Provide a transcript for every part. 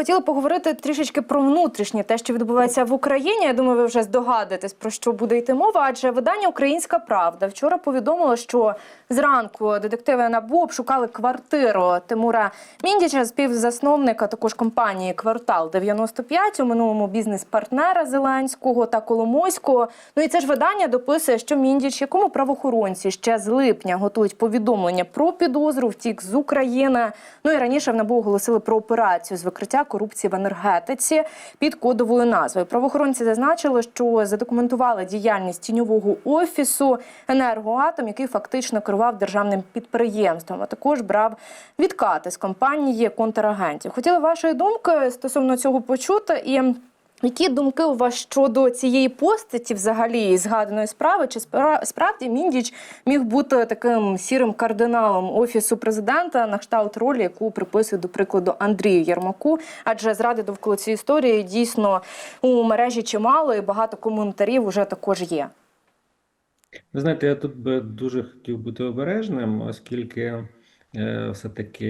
хотіли поговорити трішечки про внутрішнє, те, що відбувається в Україні. Я думаю, ви вже здогадуєтесь, про що буде йти мова. Адже видання Українська Правда вчора повідомило, що зранку детективи НАБУ обшукали квартиру Тимура Міндіча, співзасновника також компанії Квартал 95 у минулому бізнес-партнера Зеленського та Коломойського. Ну і це ж видання дописує, що Міндіч, якому правоохоронці ще з липня готують повідомлення про підозру, втік з України. Ну і раніше в НАБУ оголосили про операцію з викриття корупції в енергетиці під кодовою назвою. Правоохоронці зазначили, що задокументували діяльність тіньового офісу енергоатом, який фактично керував державним підприємством, а також брав відкати з компанії контрагентів. Хотіли вашої думки стосовно цього почути і. Які думки у вас щодо цієї постаті, взагалі згаданої справи? Чи спра- справді Міндіч міг бути таким сірим кардиналом офісу президента на кшталт ролі, яку приписує до прикладу Андрію Єрмаку? Адже зради довкола цієї історії дійсно у мережі чимало і багато коментарів уже також є. Ви знаєте, я тут би дуже хотів бути обережним, оскільки все-таки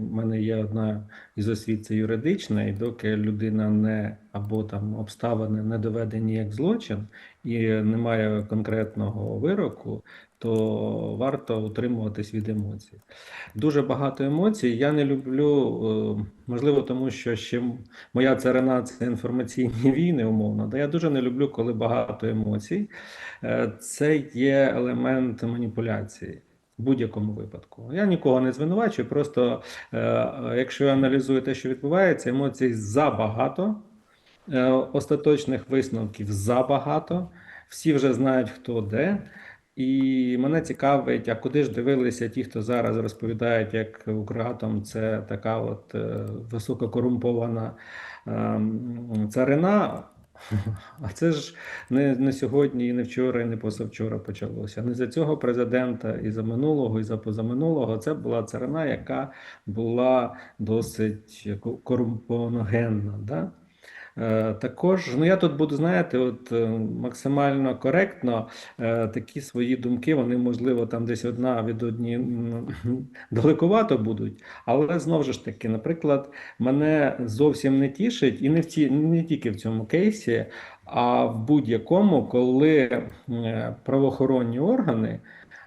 в мене є одна із освіт це юридична, і доки людина не або там обставини не доведені як злочин і немає конкретного вироку, то варто утримуватись від емоцій. Дуже багато емоцій. Я не люблю, е, можливо, тому що ще моя царина це інформаційні війни, умовно. Да я дуже не люблю, коли багато емоцій. Е, Це є елемент маніпуляції в будь-якому випадку. Я нікого не звинувачую, просто е, якщо я аналізую те, що відбувається, емоцій забагато, е, остаточних висновків забагато, всі вже знають, хто де. І мене цікавить, а куди ж дивилися ті, хто зараз розповідають, як Укргатом це така от е, висококорумпована ем, царина. А це ж не, не сьогодні, і не вчора, і не позавчора почалося. Не за цього президента, і за минулого, і за позаминулого. Це була царина, яка була досить ко- корумпоногенна. Да? Е, Також, ну я тут буду, знаєте, от е, максимально коректно е, такі свої думки, вони, можливо, там десь одна від одні м, далековато будуть, але знову ж таки, наприклад, мене зовсім не тішить, і не в ці, не тільки в цьому кейсі, а в будь-якому, коли правоохоронні органи.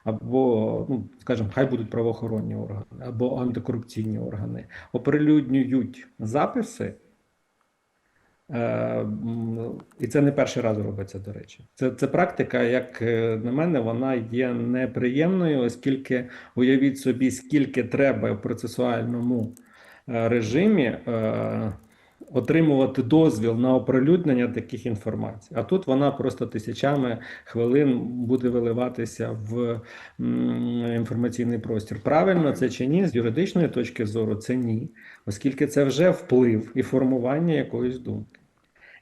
Або, ну, скажімо, хай будуть правоохоронні органи, або антикорупційні органи оприлюднюють записи І це не перший раз робиться, до речі. Це, це практика, як е, на мене, вона є неприємною, оскільки уявіть собі, скільки треба в процесуальному е, режимі е, отримувати дозвіл на оприлюднення таких інформацій. А тут вона просто тисячами хвилин буде виливатися в інформаційний простір. Правильно це чи ні? З юридичної точки зору, це ні, оскільки це вже вплив і формування якоїсь думки.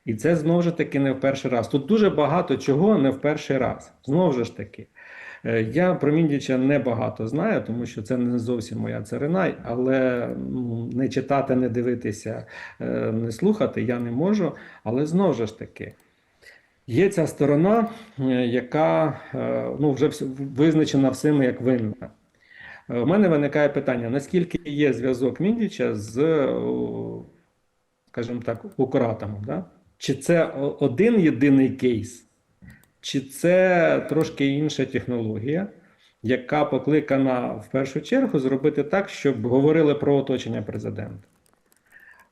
І це знову ж таки не в перший раз. Тут дуже багато чого не в перший раз. Знову ж таки, е, я про Міндіча не багато знаю, тому що це не зовсім моя царина, але ну, не читати, не дивитися, е, не слухати я не можу. Але знову ж таки, є ця сторона, е, яка ну, вже визначена всіми як винна. У мене виникає питання: наскільки є зв'язок Міндіча з, скажімо так, Укратомом, да? Чи це один єдиний кейс, чи це трошки інша технологія, яка покликана в першу чергу зробити так, щоб говорили про оточення президента?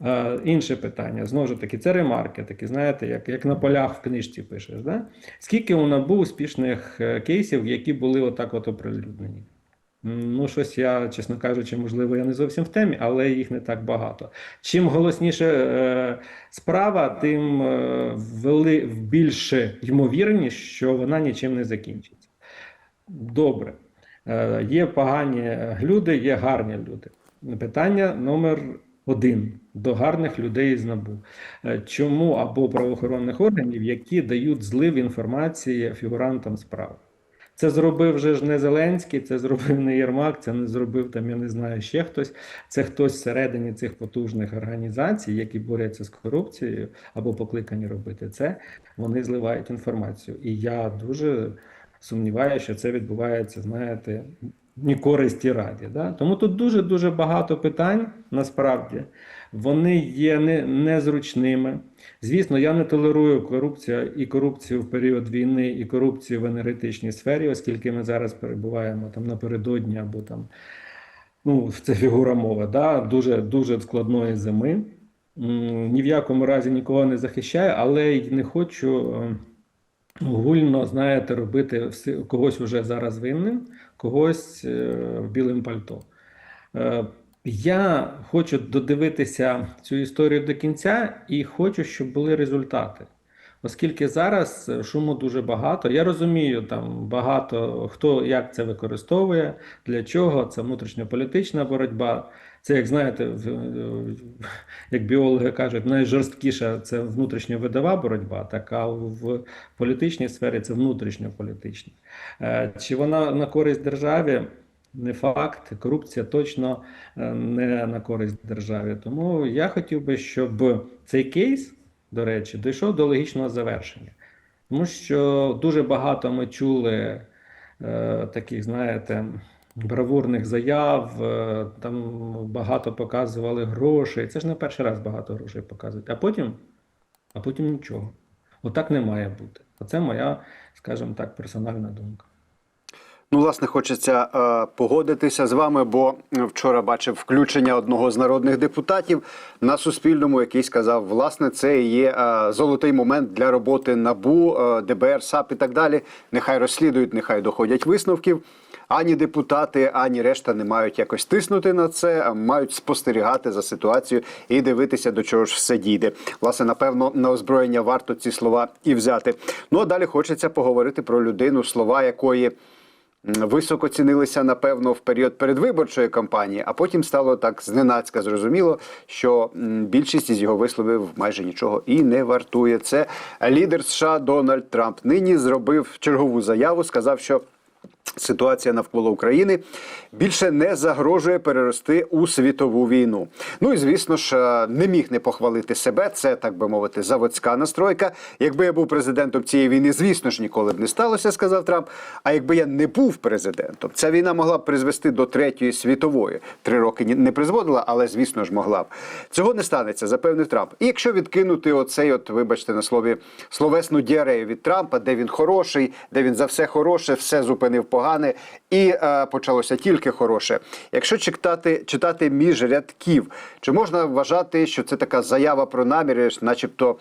Е, інше питання, знову ж таки, це ремарки, такі, знаєте, як, як на полях в книжці пишеш. Да? Скільки у НАБУ успішних е, кейсів, які були отак от оприлюднені? Ну, щось я, чесно кажучи, можливо, я не зовсім в темі, але їх не так багато. Чим голосніше е, справа, тим е, вели, більше ймовірність, що вона нічим не закінчиться. Добре. Е, є погані люди, є гарні люди. Питання номер один до гарних людей з НАБУ. Е, Чому або правоохоронних органів, які дають злив інформації фігурантам справи? Це зробив вже ж не Зеленський, це зробив не Єрмак, це не зробив там, я не знаю, ще хтось. Це хтось всередині цих потужних організацій, які борються з корупцією або покликані робити це. Вони зливають інформацію. І я дуже сумніваюся, що це відбувається, знаєте, ні користі раді. Да? Тому тут дуже дуже багато питань насправді. Вони є незручними. Звісно, я не толерую корупцію і корупцію в період війни, і корупцію в енергетичній сфері, оскільки ми зараз перебуваємо там напередодні або там, ну, це фігура мови, да, дуже, дуже складної зими. Ні в якому разі нікого не захищаю, але й не хочу е, огульно, знаєте, робити когось уже зараз винним, когось е, білим пальто. Е, Я хочу додивитися цю історію до кінця і хочу, щоб були результати. Оскільки зараз е, шуму дуже багато, я розумію, там багато хто як це використовує, для чого це внутрішньополітична боротьба. Це, як знаєте, в- як біологи кажуть, найжорсткіша це внутрішньовидова боротьба, так а в політичній сфері це внутрішньополітична. Е, Чи вона на користь державі? Не факт. Корупція точно е, не на користь державі. Тому я хотів би, щоб цей кейс, до речі, дійшов до логічного завершення. Тому що дуже багато ми чули е, таких, знаєте, бравурних заяв, е, там багато показували грошей. Це ж не перший раз багато грошей показують. А потім, а потім нічого. Отак не має бути. Оце моя, скажімо так, персональна думка. Ну, власне, хочеться е, погодитися з вами, бо вчора бачив включення одного з народних депутатів на Суспільному, який сказав, власне, це є е, золотий момент для роботи НАБУ, е, ДБР, САП і так далі. Нехай розслідують, нехай доходять висновків. Ані депутати, ані решта не мають якось тиснути на це, а мають спостерігати за ситуацією і дивитися, до чого ж все дійде. Власне, напевно, на озброєння варто ці слова і взяти. Ну а далі хочеться поговорити про людину, слова якої. Високо цінилися, напевно, в період передвиборчої кампанії, а потім стало так зненацька зрозуміло, що більшість із його висловів майже нічого і не вартує. Це лідер США Дональд Трамп. Нині зробив чергову заяву, сказав, що. Ситуація навколо України більше не загрожує перерости у світову війну. Ну і звісно ж, е, не міг не похвалити себе. Це так би мовити, заводська настройка. Якби я був президентом цієї війни, звісно ж, ніколи б не сталося, сказав Трамп. А якби я не був президентом, ця війна могла б призвести до третьої світової. Три роки не призводила, але звісно ж могла б. Цього не станеться, запевнив Трамп. І якщо відкинути оцей, от вибачте на слові словесну діарею від Трампа, де він хороший, де він за все хороше, все зупинив погане, і е, почалося тільки хороше. Якщо читати, читати між рядків, чи можна вважати, що це така заява про наміри, начебто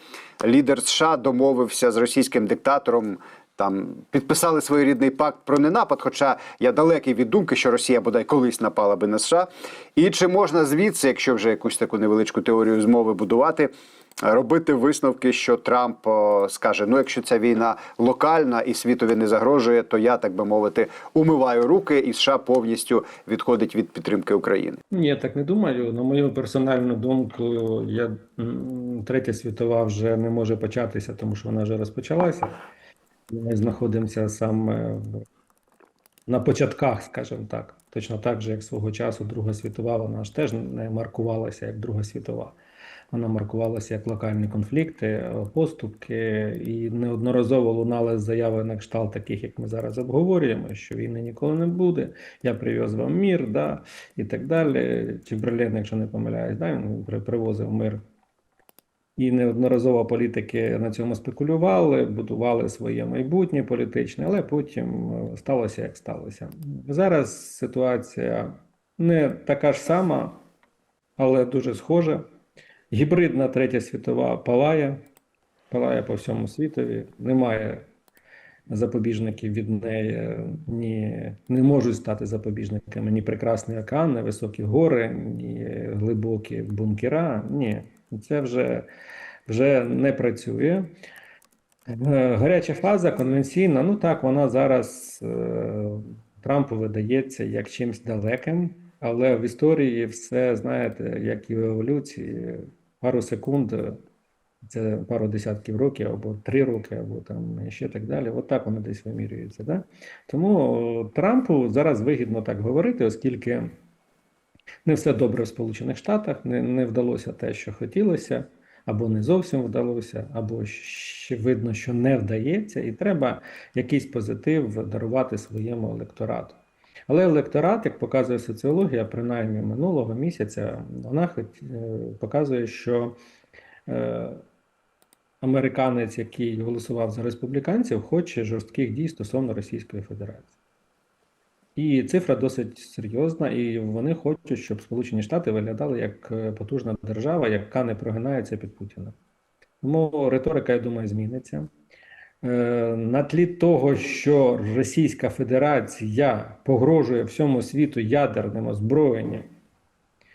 лідер США домовився з російським диктатором? Там підписали своєрідний пакт про ненапад, хоча я далекий від думки, що Росія бодай колись напала би на США. І чи можна звідси, якщо вже якусь таку невеличку теорію змови будувати, робити висновки, що Трамп о, скаже: ну, якщо ця війна локальна і світові не загрожує, то я так би мовити умиваю руки, і США повністю відходить від підтримки України. Ні, я так не думаю. На мою персональну думку, я, третя світова вже не може початися, тому що вона вже розпочалася. Ми знаходимося саме в- на початках, скажімо так. Точно так же, як свого часу Друга світова, вона ж теж не маркувалася як Друга світова. Вона маркувалася як локальні конфлікти, е, поступки, і неодноразово лунали заяви на кшталт таких, як ми зараз обговорюємо, що війни ніколи не буде. Я привез вам мір, да, і так далі. Чемберлен, якщо не помиляюсь, да, він привозив мир. І неодноразово політики на цьому спекулювали, будували своє майбутнє політичне, але потім е, сталося, як сталося. Зараз ситуація не така ж сама, але дуже схожа. Гібридна третя світова палає, палає по всьому світові. Немає запобіжників від неї, ні, не можуть стати запобіжниками ні прекрасний океан, ні високі гори, ні глибокі бункера. Ні, це вже, вже не працює. Е, Гаряча фаза конвенційна, ну так, вона зараз е, Трампу видається як чимсь далеким, але в історії все, знаєте, як і в еволюції, пару секунд, це пару десятків років, або три роки, або там ще так далі. От так воно десь вимірюється. Да? Тому Трампу зараз вигідно так говорити, оскільки не все добре в Сполучених Штатах, не, не вдалося те, що хотілося, або не зовсім вдалося, або ще видно, що не вдається, і треба якийсь позитив дарувати своєму електорату. Але електорат, як показує соціологія, принаймні минулого місяця, вона хоч- е, показує, що е, американець, який голосував за республіканців, хоче жорстких дій стосовно Російської Федерації. І цифра досить серйозна, і вони хочуть, щоб Сполучені Штати виглядали як е, потужна держава, яка не прогинається під Путіна. Тому риторика, я думаю, зміниться. Е, На тлі того, що Російська Федерація погрожує всьому світу ядерним озброєнням,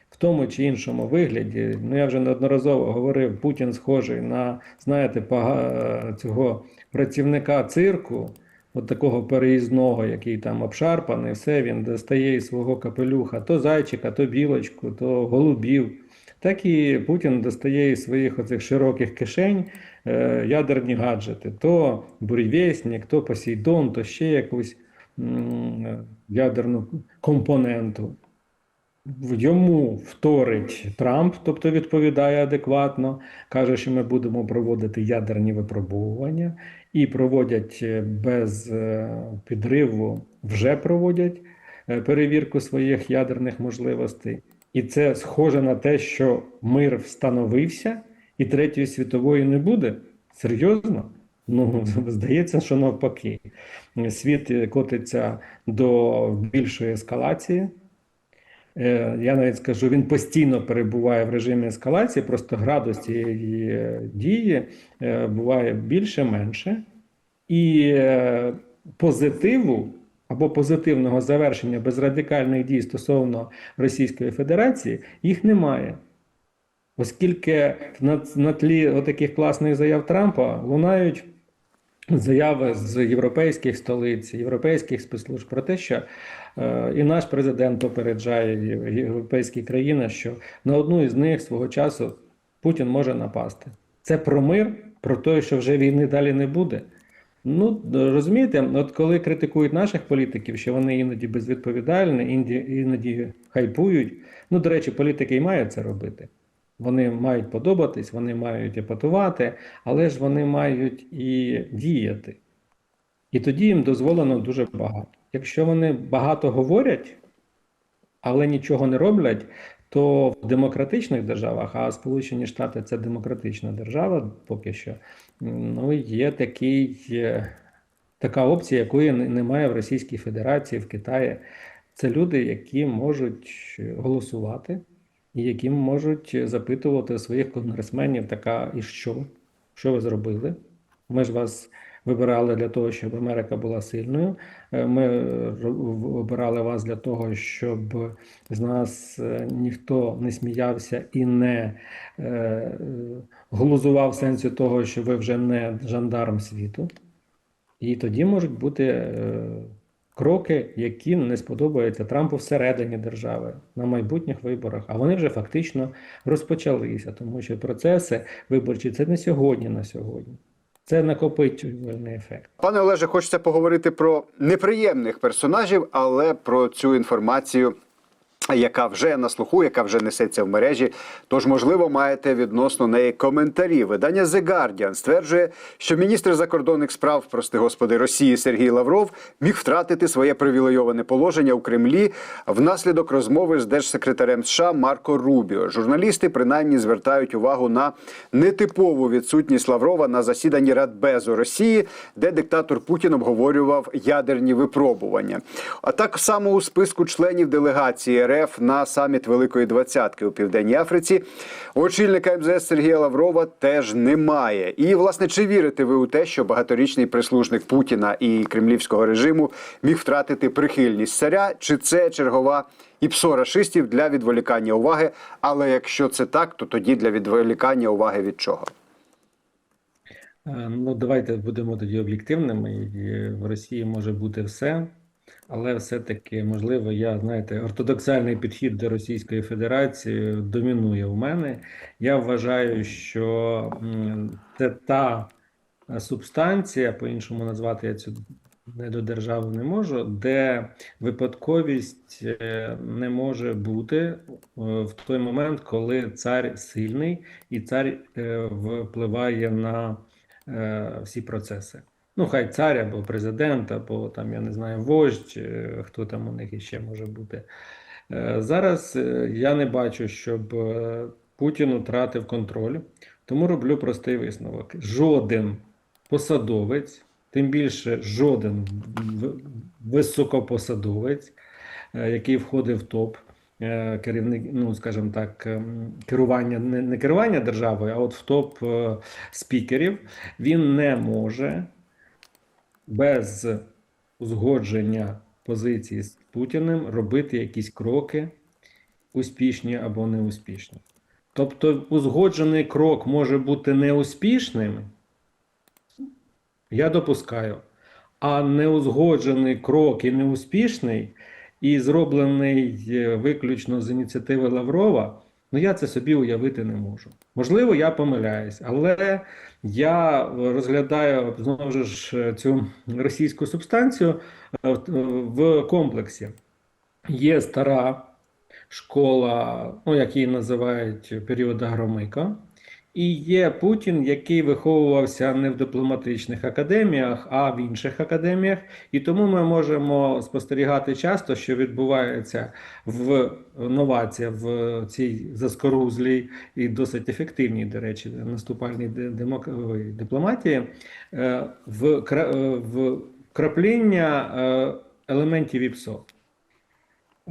в тому чи іншому вигляді, ну я вже неодноразово говорив, Путін схожий на, знаєте, цього працівника цирку, от такого переїзного, який там обшарпаний, все він достає із свого капелюха то зайчика, то білочку, то голубів. Так і Путін достає із своїх оцих широких кишень е, ядерні гаджети: то буревєснік, то Посейдон, то ще якусь м, ядерну компоненту. Йому вторить Трамп, тобто відповідає адекватно, каже, що ми будемо проводити ядерні випробовування і проводять е, без е, підриву, вже проводять е, перевірку своїх ядерних можливостей. І це схоже на те, що мир встановився і Третьої світової не буде. Серйозно? Ну, здається, що навпаки. Світ котиться до більшої ескалації. Е, Я навіть скажу, він постійно перебуває в режимі ескалації, просто градус цієї е, дії е, буває більше-менше. І позитиву або позитивного завершення без радикальних дій стосовно Російської Федерації їх немає. Оскільки на, на тлі отаких класних заяв Трампа лунають заяви з європейських столиць, європейських спецслужб про те, що е, і наш президент попереджає європейські країни, що на одну із них свого часу Путін може напасти. Це про мир, про те, що вже війни далі не буде. Ну, розумієте, от коли критикують наших політиків, що вони іноді безвідповідальні, іноді хайпують. Ну, до речі, політики і мають це робити. Вони мають подобатись, вони мають епатувати, але ж вони мають і діяти. І тоді їм дозволено дуже багато. Якщо вони багато говорять, але нічого не роблять, то в демократичних державах, а Сполучені Штати це демократична держава поки що, ну, є такий, е, така опція, якої немає в Російській Федерації, в Китаї. Це люди, які можуть голосувати і які можуть запитувати своїх конгресменів, така, і що? Що ви зробили? Ми ж вас вибирали для того, щоб Америка була сильною. Е, Ми обирали вас для того, щоб з нас е, ніхто не сміявся і не е, глузував в сенсі того, що ви вже не жандарм світу. І тоді можуть бути е, кроки, які не сподобаються Трампу всередині держави на майбутніх виборах. А вони вже фактично розпочалися, тому що процеси виборчі це не сьогодні на сьогодні. Це накопичувальний ефект. Пане Олеже, хочеться поговорити про неприємних персонажів, але про цю інформацію, яка вже на слуху, яка вже несеться в мережі. Тож, можливо, маєте відносно неї коментарі. Видання The Guardian стверджує, що міністр закордонних справ, прости господи, Росії Сергій Лавров міг втратити своє привілейоване положення у Кремлі внаслідок розмови з держсекретарем США Марко Рубіо. Журналісти принаймні звертають увагу на нетипову відсутність Лаврова на засіданні Радбезу Росії, де диктатор Путін обговорював ядерні випробування. А так само у списку членів делегації РФ на саміт Великої Двадцятки у Південній Африці очільника МЗС Сергія Лаврова теж немає. І власне чи вірите ви у те, що багаторічний прислужник Путіна і кремлівського режиму міг втратити прихильність царя? Чи це чергова іпсо рашистів для відволікання уваги? Але якщо це так, то тоді для відволікання уваги від чого? Е, Ну, давайте будемо тоді об'єктивними. В Росії може бути все, але все-таки, можливо, я, знаєте, ортодоксальний підхід до Російської Федерації домінує у мене. Я вважаю, що це та е, субстанція, по-іншому назвати я цю недодержаву не можу, де випадковість е, не може бути е, в той момент, коли цар сильний і цар впливає на всі процеси. Ну, хай цар або президент, або там, я не знаю, вождь, е, хто там у них іще може бути. Е, Зараз е, я не бачу, щоб Путін втратив контроль, тому роблю простий висновок. Жоден посадовець, тим більше жоден високопосадовець, який входив в топ керівник, ну скажімо так, ем, керування не, керування державою, а от в топ спікерів, він не може без узгодження позиції з Путіним робити якісь кроки, успішні або неуспішні. Тобто, узгоджений крок може бути неуспішним, я допускаю, а неузгоджений крок і неуспішний, і зроблений е, виключно з ініціативи Лаврова, ну я це собі уявити не можу. Можливо, я помиляюсь, але я розглядаю знову ж цю російську субстанцію е, в- в комплексі. Є стара школа, ну як її називають періода Громика, і є Путін, який виховувався не в дипломатичних академіях, а в інших академіях. І тому ми можемо спостерігати часто, що відбувається в новація в цій заскорузлій і досить ефективній, до речі, наступальній дипломатії е, в, кра- крапління е, елементів ІПСО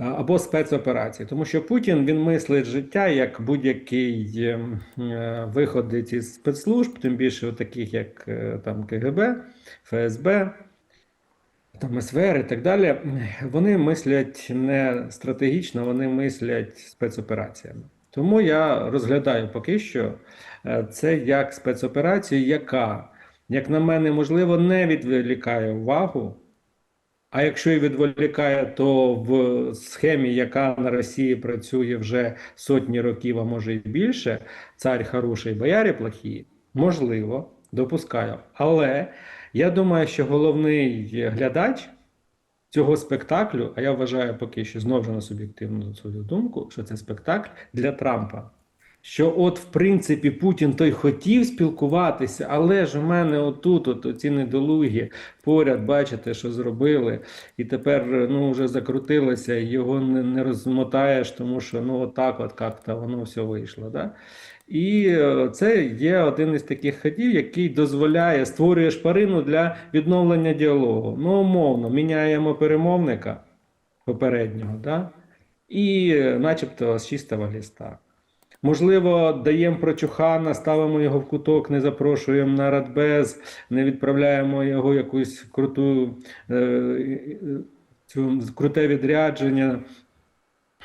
або спецоперації, тому що Путін він мислить життя як будь-який ем, е, із спецслужб, тим більше таких як е, там КГБ, ФСБ, там СВР і так далі. Вони мислять не стратегічно, вони мислять спецопераціями. Тому я розглядаю поки що е, це як спецоперацію, яка, як на мене, можливо, не відволікає увагу. А якщо і відволікає, то в схемі, яка на Росії працює вже сотні років, а може і більше, цар хороший, боярі плохі, можливо, допускаю. Але я думаю, що головний глядач цього спектаклю, а я вважаю поки що знову ж на суб'єктивну свою думку, що це спектакль для Трампа. Що, от, в принципі, Путін той хотів спілкуватися, але ж у мене отут, от ці недолугі поряд, бачите, що зробили, і тепер ну, вже закрутилося, його не, не розмотаєш, тому що ну, отак, от як-то воно все вийшло. Да? І е, це є один із таких ходів, який дозволяє, створює шпарину для відновлення діалогу. Ну, умовно, міняємо перемовника попереднього, да? і е, начебто з чистого ліста. Можливо, даємо прочухана, ставимо його в куток, не запрошуємо на радбез, не відправляємо його якусь круту е, е, цю круте відрядження.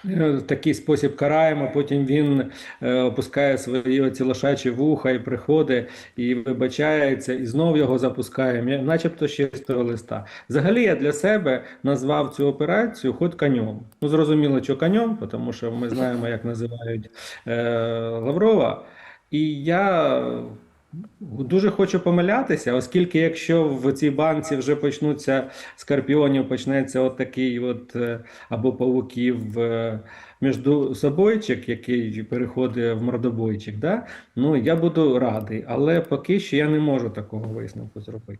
Е, такий спосіб караємо, потім він е, опускає свої оці лошачі вуха і приходить і вибачається, і знов його запускаємо, начебто з того листа. Взагалі я для себе назвав цю операцію ход конем. Ну, зрозуміло, що конем, тому що ми знаємо, як називають е, Лаврова. І я дуже хочу помилятися, оскільки якщо в цій банці вже почнуться скорпіонів, почнеться от такий от е, або павуків е, між собойчик, який переходить в мордобойчик, да? ну я буду радий, але поки що я не можу такого висновку зробити.